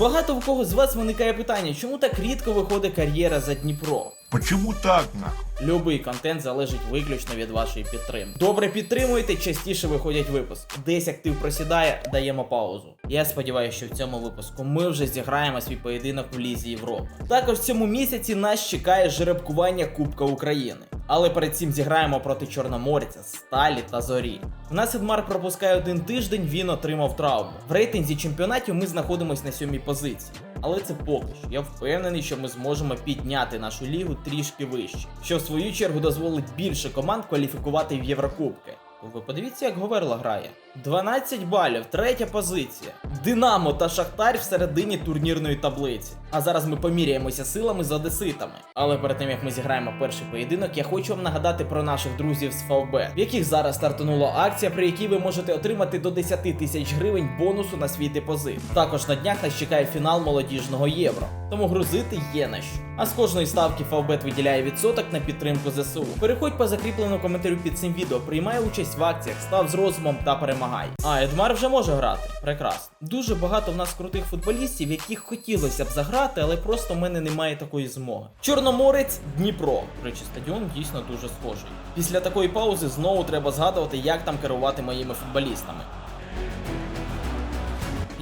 Багато в кого з вас виникає питання, чому так рідко виходить кар'єра за Дніпро? Почему так, нахуй? Любий контент залежить виключно від вашої підтримки. Добре підтримуєте, частіше виходять випуск. Десь актив просідає, даємо паузу. Я сподіваюся, що в цьому випуску ми вже зіграємо свій поєдинок в Лізі Європи. Також в цьому місяці нас чекає жеребкування Кубка України. Але перед цим зіграємо проти Чорноморця, Сталі та Зорі. В нас Едмар пропускає один тиждень, він отримав травму. В рейтинзі чемпіонатів ми знаходимося на сьомій позиції. Але це поки що. Я впевнений, що ми зможемо підняти нашу лігу трішки вище, що в свою чергу дозволить більше команд кваліфікувати в Єврокубки. Ви подивіться, як Говерла грає. 12 балів, третя позиція. Динамо та Шахтар в середині турнірної таблиці. А зараз ми поміряємося силами з одеситами. Але перед тим як ми зіграємо перший поєдинок, я хочу вам нагадати про наших друзів з ФВБ, в яких зараз стартанула акція, при якій ви можете отримати до 10 тисяч гривень бонусу на свій депозит. Також на днях нас чекає фінал молодіжного євро, тому грузити є на що. А з кожної ставки Фавбет виділяє відсоток на підтримку ЗСУ. Переходь по закріпленому коментарю під цим відео, приймай участь в акціях, став з розумом та перемагай. А Едмар вже може грати. Прекрасно. Дуже багато в нас крутих футболістів, яких хотілося б заграти, але просто в мене немає такої змоги. Чорноморець Дніпро. Речі, стадіон дійсно дуже схожий. Після такої паузи знову треба згадувати, як там керувати моїми футболістами.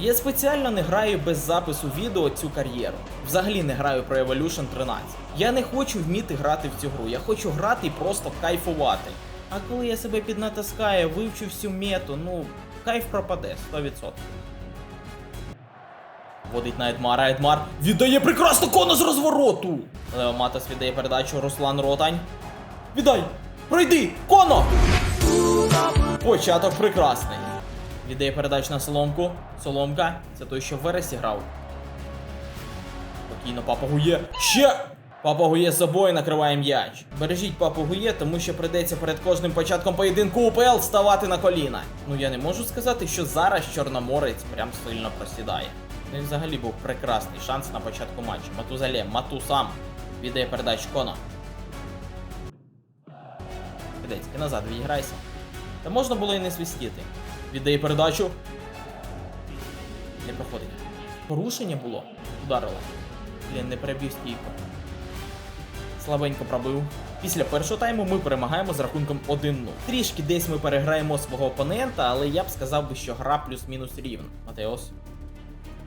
Я спеціально не граю без запису відео цю кар'єру. Взагалі не граю про Evolution 13. Я не хочу вміти грати в цю гру, я хочу грати і просто кайфувати. А коли я себе піднатискаю, вивчу всю мету, ну, кайф пропаде 100%. Водить на Едмара, Едмар віддає прекрасно кону з розвороту. Лео Матас віддає передачу Руслан Ротань. Віддай! Пройди! Коно! Початок прекрасний. Віддає передачу на Соломку. Соломка. Це той, що в вересі грав. Спокійно, папа Гує. Ще! Папа Гує з собою накриває м'яч. Бережіть папу Гує, тому що прийдеться перед кожним початком поєдинку УПЛ ставати на коліна. Ну я не можу сказати, що зараз Чорноморець прям сильно просідає. Ну і взагалі був прекрасний шанс на початку матчу. Матузале, Матусам. Віддає передачу Коно. Підецьки, назад відіграйся. Та можна було і не свистіти. Віддає передачу. Не проходить. Порушення було. Ударила. Блін, не перебив стійку. Слабенько пробив. Після першого тайму ми перемагаємо з рахунком 1-0. Трішки десь ми переграємо свого опонента, але я б сказав би, що гра плюс-мінус рівна. Матеос.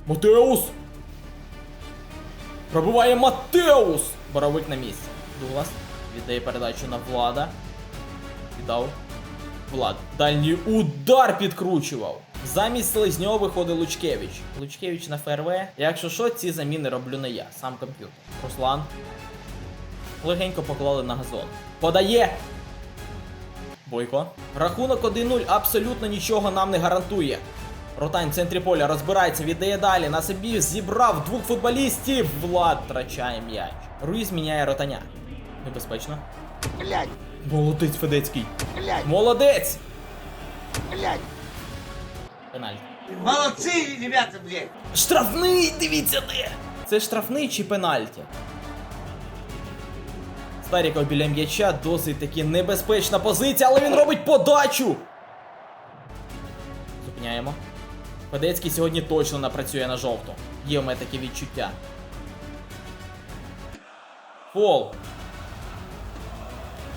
Матеус! Пробиває Матеус! Боровик на місці. Дуглас віддає передачу на Влада. Віддав. Влад. Дальній удар підкручував. Замість Селезньова виходить Лучкевич. Лучкевич на ФРВ. Якщо що, ці заміни роблю не я, сам комп'ютер. Руслан. Легенько поклали на газон. Подає! Бойко. Рахунок 1-0 абсолютно нічого нам не гарантує. Ротань в центрі поля розбирається, віддає далі. На собі зібрав двох футболістів. Влад втрачає м'яч. Руїз міняє ротаня. Небезпечно. Блядь, Молодець Федецький. блядь, Молодець! блядь. Пенальті. Молодцы, ребята, блядь. Штрафний, дивіться де! Це штрафний чи пенальті? Старіков біля м'яча досить таки небезпечна позиція, але він робить подачу. Зупиняємо. Федецький сьогодні точно напрацює на жовту. Є у мене таке відчуття. Фол.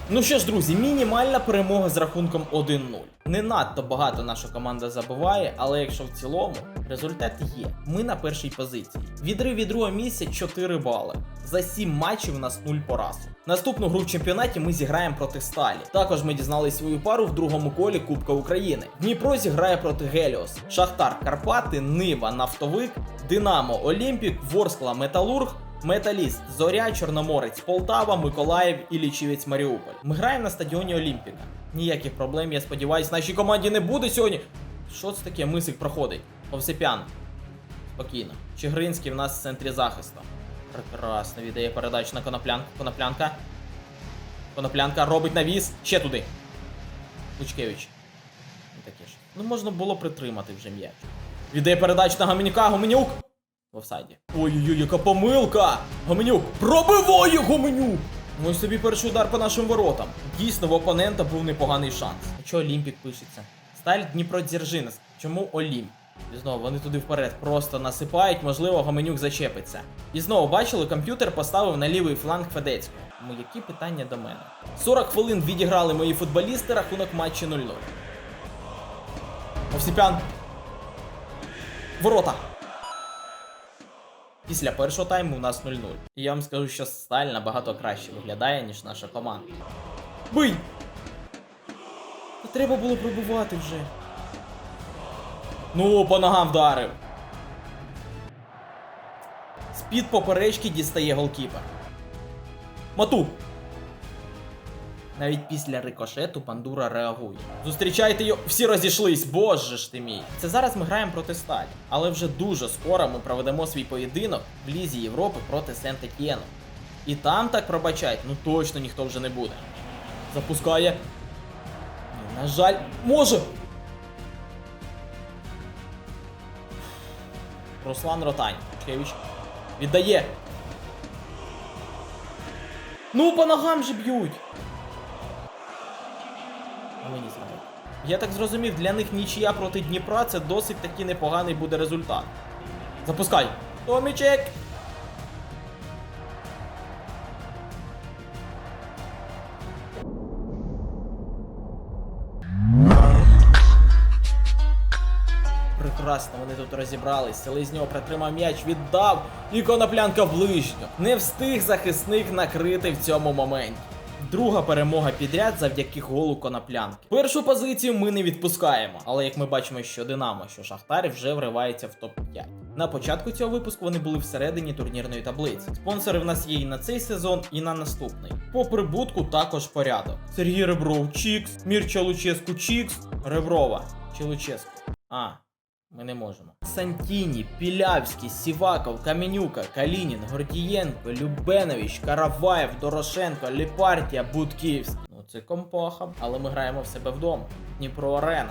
Ну що ж, друзі, мінімальна перемога з рахунком 1-0. Не надто багато наша команда забиває, але якщо в цілому, результат є. Ми на першій позиції. Відрив від другого місця 4 бали. За 7 матчів у нас 0 поразок. Наступну гру в чемпіонаті ми зіграємо проти Сталі. Також ми дізналися свою пару в другому колі Кубка України. Дніпро зіграє проти Геліос, Шахтар, Карпати, Нива, Нафтовик, Динамо, Олімпік, Ворскла, Металург. Металіст, Зоря, Чорноморець, Полтава, Миколаїв і Лічівець Маріуполь. Ми граємо на стадіоні Олімпіка. Ніяких проблем, я сподіваюся, нашій команді не буде сьогодні. Що це таке? Мисик проходить. Овсепян. Спокійно. Чигринський в нас в центрі захисту. Прекрасно віддає передачу на коноплянку. Коноплянка. Коноплянка робить навіс. Ще туди. Лучкевич. Ну таке ж. Ну можна було притримати вже м'яч. Віддає передачу на Гамінюка. Гуменюк. В офсайді. Ой-ой-ой, яка помилка! Гуменюк! Пробиває Гуменюк! Ну і собі перший удар по нашим воротам. Дійсно, в опонента був непоганий шанс. А чого Олімпік пишеться? Сталь Дніпро Дзержинськ. Чому Олімп? І знову вони туди вперед просто насипають, можливо, Гоменюк зачепиться. І знову бачили, комп'ютер поставив на лівий фланг Федецького. Ну які питання до мене? 40 хвилин відіграли мої футболісти, рахунок матчі 0-0. Овсіпян. Ворота. Після першого тайму у нас 0-0. І я вам скажу, що сталь набагато краще виглядає, ніж наша команда. Бий! Треба було пробувати вже. Ну, по ногам вдарив. З-під поперечки дістає голкіпер. Мату! Навіть після рикошету Пандура реагує. Зустрічайте його, всі розійшлись, боже ж ти мій. Це зараз ми граємо проти Сталі, але вже дуже скоро ми проведемо свій поєдинок в Лізі Європи проти сент етьєну І там так пробачать, ну точно ніхто вже не буде. Запускає. На жаль, може. Руслан Ротань. Чкевич. Віддає. Ну, по ногам же б'ють. Мені зрадить. Я так зрозумів, для них нічия проти Дніпра це досить таки непоганий буде результат. Запускай! Томічек! Прекрасно, вони тут розібрались. Селезньов притримав м'яч, віддав, і коноплянка в ближню. Не встиг захисник накрити в цьому моменті. Друга перемога підряд завдяки голу коноплянки. Першу позицію ми не відпускаємо, але як ми бачимо, що Динамо, що Шахтар вже вривається в топ-5. На початку цього випуску вони були всередині турнірної таблиці. Спонсори в нас є і на цей сезон, і на наступний. По прибутку також порядок. Сергій Ребров Чікс, Мірча Луческу Чікс, Реброва чи Луческу. А, ми не можемо. Сантіні, Пілявський, Сіваков, Каменюка, Калінін, Гордієнко, Любенович, Караваєв, Дорошенко, Ліпартія, Будківський. Ну це компаха, але ми граємо в себе вдома. Дніпро Арена.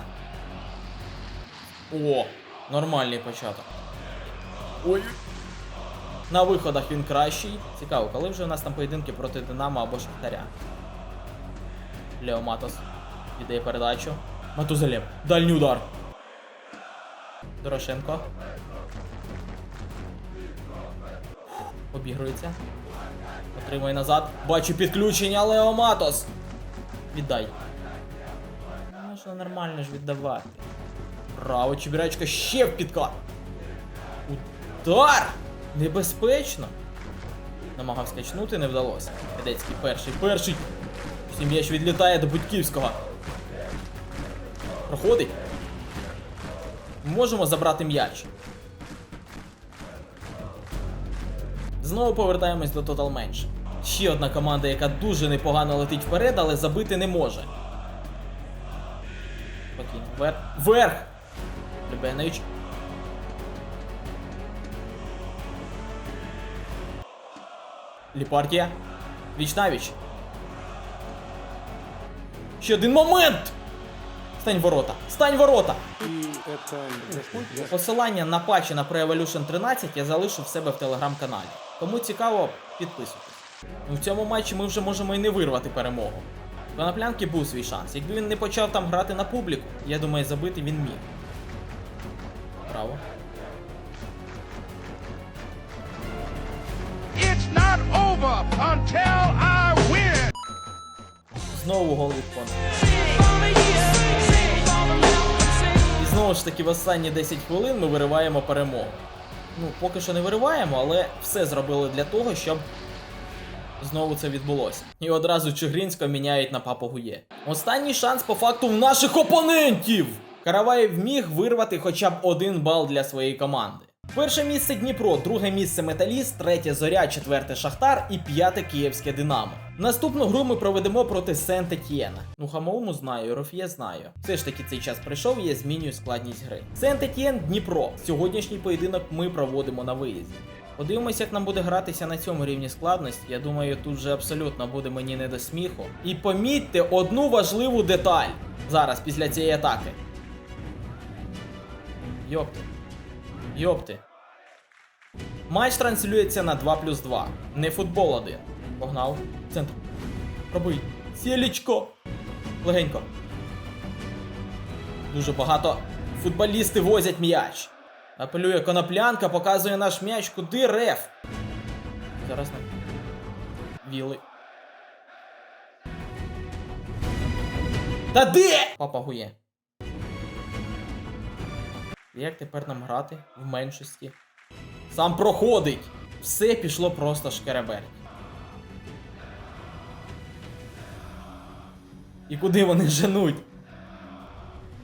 О, нормальний початок. Ой. На виходах він кращий. Цікаво, коли вже у нас там поєдинки проти Динамо або Шахтаря. Лео Матос віддає передачу. Матузалєв. Дальній удар. Дорошенко. Обігрується. Отримує назад. Бачу підключення Лео Матос. Віддай. Можна нормально ж віддавати. Право, Чебірячка ще в підкат. Удар! Небезпечно. Намагався скачнути, не вдалося. Федецький перший, перший. Всім м'яч відлітає до Будьківського. Проходить. Можемо забрати м'яч. Знову повертаємось до Total Mensch. Ще одна команда, яка дуже непогано летить вперед, але забити не може. Спокійно. Вверх. Вверх! Любенович. Ліпартія. Віч навіч. Ще один момент! Стань ворота! Стань ворота! Посилання на патчі на Pro Evolution 13 я залишу в себе в телеграм-каналі. Кому цікаво, підписуйтесь. В цьому матчі ми вже можемо і не вирвати перемогу. У Коноплянки був свій шанс. Якби він не почав там грати на публіку, я думаю, забити він міг. Право. It's not over until I win. Знову гол від Кона. Знову ж таки в останні 10 хвилин ми вириваємо перемогу. Ну, поки що не вириваємо, але все зробили для того, щоб знову це відбулося. І одразу Чигринського міняють на папу Гує. Останній шанс по факту в наших опонентів! Караваєв міг вирвати хоча б один бал для своєї команди. Перше місце Дніпро, друге місце Металіст, третє Зоря, четверте Шахтар і п'яте Київське Динамо. Наступну гру ми проведемо проти сент етьєна Ну, Хамоуму знаю, Роф'є знаю. Все ж таки цей час прийшов і я змінюю складність гри. сент етьєн Дніпро. Сьогоднішній поєдинок ми проводимо на виїзді. Подивимось, як нам буде гратися на цьому рівні складності. Я думаю, тут вже абсолютно буде мені не до сміху. І помітьте одну важливу деталь зараз після цієї атаки. Йопти. Йопти. Матч транслюється на 2 плюс 2. Не футбол 1. Погнав. Центр. Пробуй. Сєлічко. Легенько. Дуже багато Футболісти возять м'яч. Апелює коноплянка, показує наш м'яч, куди реф. Зараз нам. Віли. Та де? Папа гує. Як тепер нам грати в меншості? Сам проходить! Все пішло просто шкереберть. І куди вони женуть?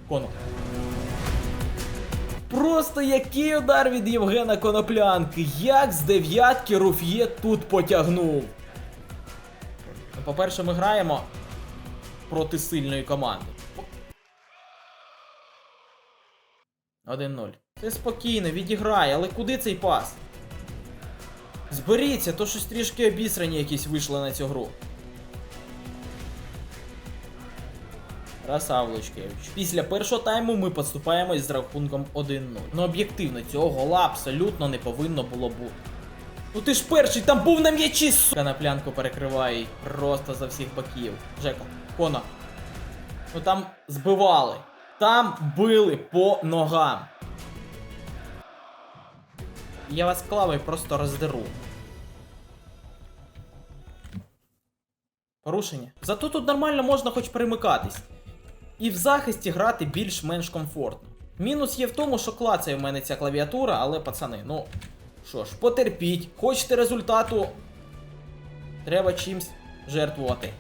Коно. Просто який удар від Євгена Коноплянки. Як з дев'ятки Руф'є тут потягнув. Ну, По-перше, ми граємо проти сильної команди. 1-0. Це спокійно, відіграй, але куди цей пас? Зберіться, то щось трішки обісрані якісь вийшли на цю гру. Красав Лучкевич. Після першого тайму ми поступаємось з рахунком 1-0. Ну об'єктивно, цього гола абсолютно не повинно було бути. Ну ти ж перший, там був на м'ячі! На плянку перекриває просто за всіх боків. Жека, Кона. Ну там збивали. Там били по ногам. Я вас клавою просто роздеру. Порушення. Зато тут нормально можна хоч перемикатись. І в захисті грати більш-менш комфортно. Мінус є в тому, що клацає в мене ця клавіатура, але пацани, ну що ж, потерпіть. Хочете результату? Треба чимсь жертвувати.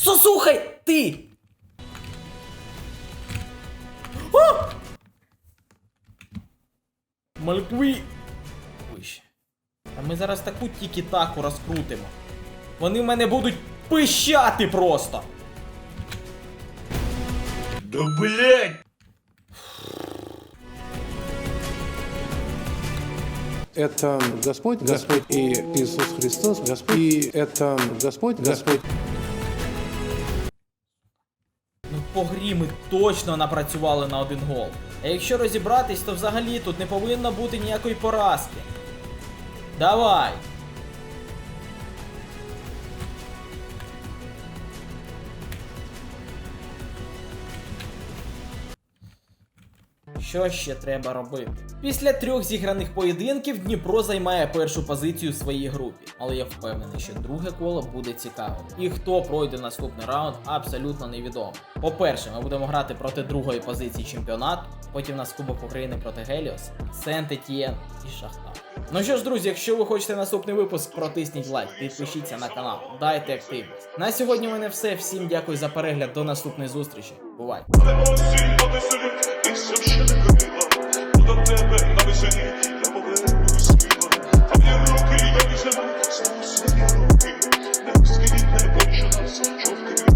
Сосухай! Ти! О! Малькві! Вище. А ми зараз таку тікі-таку розкрутимо. Вони в мене будуть пищати просто. Да блять! Это Господь, Господь и Иисус Христос, Господь, и это Господь, Господь. По грі ми точно напрацювали на один гол. А якщо розібратись, то взагалі тут не повинно бути ніякої поразки. Давай. Що ще треба робити? Після трьох зіграних поєдинків Дніпро займає першу позицію в своїй групі, але я впевнений, що друге коло буде цікавим. І хто пройде наступний раунд, абсолютно невідомо. По-перше, ми будемо грати проти другої позиції чемпіонату, потім у нас Кубок України проти Геліос, Сент-Етьєн і Шахтар. Ну що ж, друзі, якщо ви хочете наступний випуск, протисніть лайк, підпишіться на канал, дайте активність. На сьогодні у мене все. Всім дякую за перегляд. До наступної зустрічі. Бувай! веселі, і ще не крила, бо тебе на веселі, я поверну сміла. Твої руки я.